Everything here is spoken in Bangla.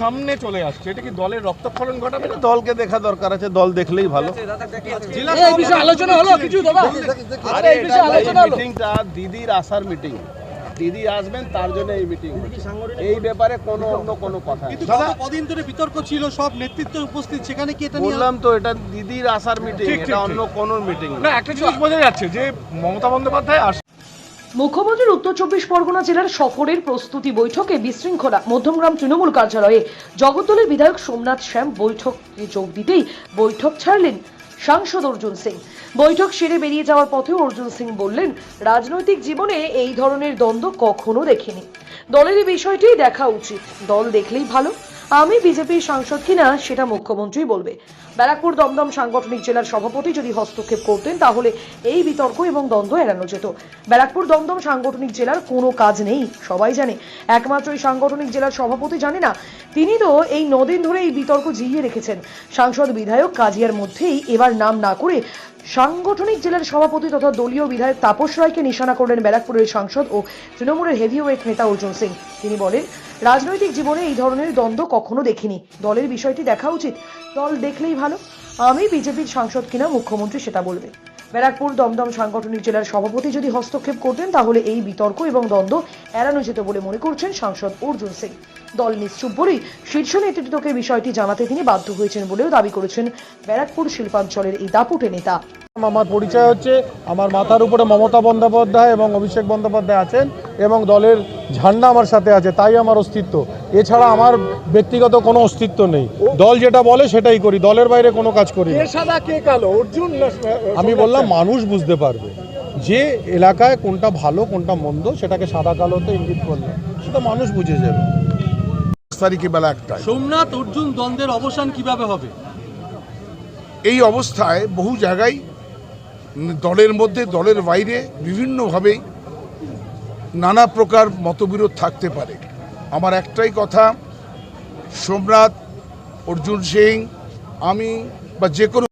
সামনে চলে আসছে। এটা কি দলের রক্তক্ষরণ ঘটাবে? না দলকে দেখা দরকার আছে দল দেখলেই ভালো। জেলা এই বিষয়ে আলোচনা হলো কিছু দাদা আরে এই বিষয়ে আলোচনা হলো। মিটিংটা দিদির আসার মিটিং দিদি আসবেন তার জন্য এই মিটিং এই ব্যাপারে কোনো অন্য কোনো কথা কিন্তু গত কদিন ধরে বিতর্ক ছিল সব নেতৃত্ব উপস্থিত সেখানে কি এটা বললাম তো এটা দিদির আসার মিটিং এটা অন্য কোনো মিটিং না। একটা জিনিস বোঝা যাচ্ছে যে মমতা বন্দ্যোপাধ্যায় আস মুখ্যমন্ত্রীর উত্তর চব্বিশ পরগনা জেলার সফরের প্রস্তুতি বৈঠকে বিশৃঙ্খলা। মধ্যমগ্রাম তৃণমূল কার্যালয়ে জগদ্দলের বিধায়ক সোমনাথ শ্যাম বৈঠকে যোগ দিতেই বৈঠক ছাড়লেন সাংসদ অর্জুন সিং। বৈঠক সেরে বেরিয়ে যাওয়ার পথে অর্জুন সিং বললেন, রাজনৈতিক জীবনে এই ধরনের দ্বন্দ্ব কখনো দেখিনি। দলের এই বিষয়টি দেখা উচিত। দল দেখলেই ভালো। আমি বিজেপির সাংসদ কিনা সেটা মুখ্যমন্ত্রী বলবে। ব্যারাকপুর দমদম সাংগঠনিক জেলার সভাপতি যদি হস্তক্ষেপ করতেন, তাহলে এই বিতর্ক এবং দ্বন্দ্ব এড়ানো যেত। ব্যারাকপুর দমদম সাংগঠনিক জেলার কোনো কাজ নেই, সবাই জানে। একমাত্র এই সাংগঠনিক জেলার সভাপতি জানে না, তিনি তো এই নদিন ধরে এই বিতর্ক জিইয়ে রেখেছেন। সাংসদ বিধায়ক কাজিয়ার মধ্যেই এবার নাম না করে সাংগঠনিক জেলার সভাপতি তথা দলীয় বিধায়ক তাপস রায়কে নিশানা করলেন ব্যারাকপুরের সাংসদ ও তৃণমূলের হেভিওয়েট নেতা অর্জুন সিং। তিনি বলেন, রাজনৈতিক জীবনে এই ধরনের দ্বন্দ্ব কখনো দেখিনি। দলের বিষয়টি দেখা উচিত। দল দেখলেই ভালো। আমি বিজেপির সাংসদ কিনা, মুখ্যমন্ত্রী সেটা বলবে। ব্যারাকপুর দমদম সাংগঠনিক জেলার সভাপতি যদি হস্তক্ষেপ করতেন, তাহলে এই বিতর্ক এবং দ্বন্দ্ব এড়ানো যেত বলে মনে করছেন সাংসদ অর্জুন সিং। দল নিশ্চুপ বলেই শীর্ষ নেতৃত্বকে বিষয়টি জানাতে তিনি বাধ্য হয়েছেন বলেও দাবি করেছেন ব্যারাকপুর শিল্পাঞ্চলের এই দাপুটে নেতা। আমার পরিচয় হচ্ছে, আমার মাথার উপরে মমতা বন্দ্যোপাধ্যায় এবং অভিষেক বন্দ্যোপাধ্যায় আছেন এবং দলের ঝান্ডা আমার সাথে আছে, তাই আমার অস্তিত্ব। এছাড়া আমার ব্যক্তিগত কোনো অস্তিত্ব নেই। দল যেটা বলে সেটাই করি দলের বাইরে কোনো কাজ করি না। সাদা কে কালো? অর্জুন আমি বললাম মানুষ বুঝতে পারবে যে এলাকায় কোনটা ভালো কোনটা মন্দ সেটাকে সাদা কালোতে ইঙ্গিত করলে সেটা মানুষ বুঝে যাবে। তারিখে বেলা একটায়। সোমনাথ অর্জুন দ্বন্দ্বের অবসান কীভাবে হবে? এই অবস্থায় বহু জায়গায় দলের মধ্যে দলের বাইরে বিভিন্নভাবে নানা প্রকার মতবিরোধ থাকতে পারে। আমার একটাই কথা সোমনাথ অর্জুন সিং আমি বা যে কোনো